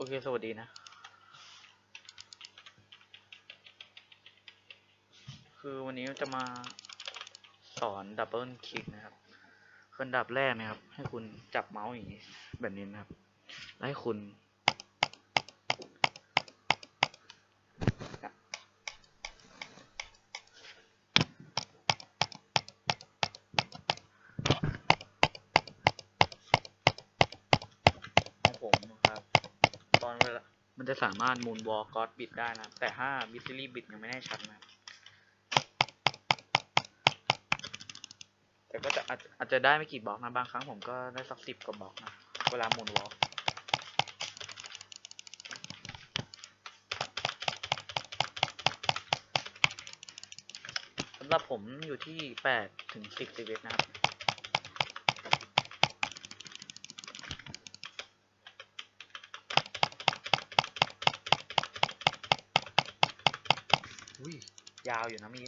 โอเค สวัสดีนะ คือวันนี้จะมาสอนดับเบิลคลิกนะครับคืออันดับแรกนะครับ ให้คุณจับเมาส์อย่างนี้ แบบนี้นะครับ แล้วให้คุณของผมนะครับ ตอนเวลามันจะสามารถมูนวอลกอดบิดได้นะ แต่ถ้าบิซิลี่บิดยังไม่แน่ชัดนะ แต่ก็จะอาจอาจจะได้ไม่กี่บล็อกนะ บางครั้งผมก็ได้สักสิบกว่าบล็อกนะ เวลามูนวอลสำหรับผมอยู่ที่แปดถึงสิบสิบเอ็ดนะครับ อุ้ยยาวอยู่นะมี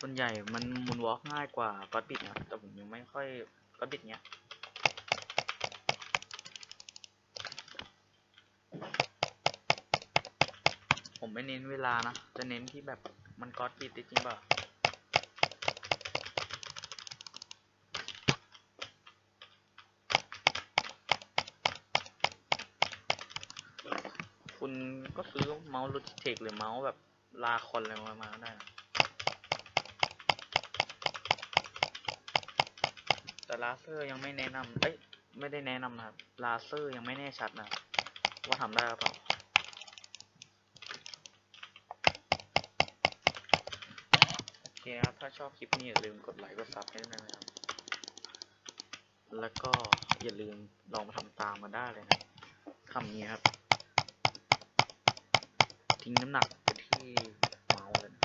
ส่วนใหญ่มันมุนวอล์กง่ายกว่าก็อดบิดนะแต่ผมยังไม่ค่อยก็อดบิดเนี้ยผมไม่เน้นเวลานะ จะเน้นที่แบบ มันก็อดบิดจริงเปล่าคุณก็ซื้อเมาส์ Logitech หรือเมาส์แบบลาคอนอะไรมามาได้นะแต่ลาเซอร์ยังไม่แนะนำเอ้ย ไม่ได้แนะนำนะครับ ลาเซอร์ยังไม่แน่ชัดนะ ว่าทำได้หรือเปล่า โอเคนะครับ ถ้าชอบคลิปนี้อย่าลืมกดไลค์กดซับให้ด้วยนะครับ แล้วก็อย่าลืมลองมาทำตามมาได้เลยนะคำนี้ครับ ทิ้งน้ำหนักไปที่เมาส์เลยนะ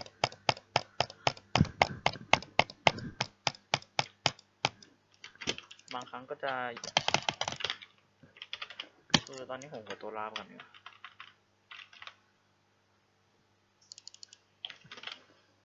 บางครั้งก็จะคือตอนนี้ผมกับตัวลาบกันเนี่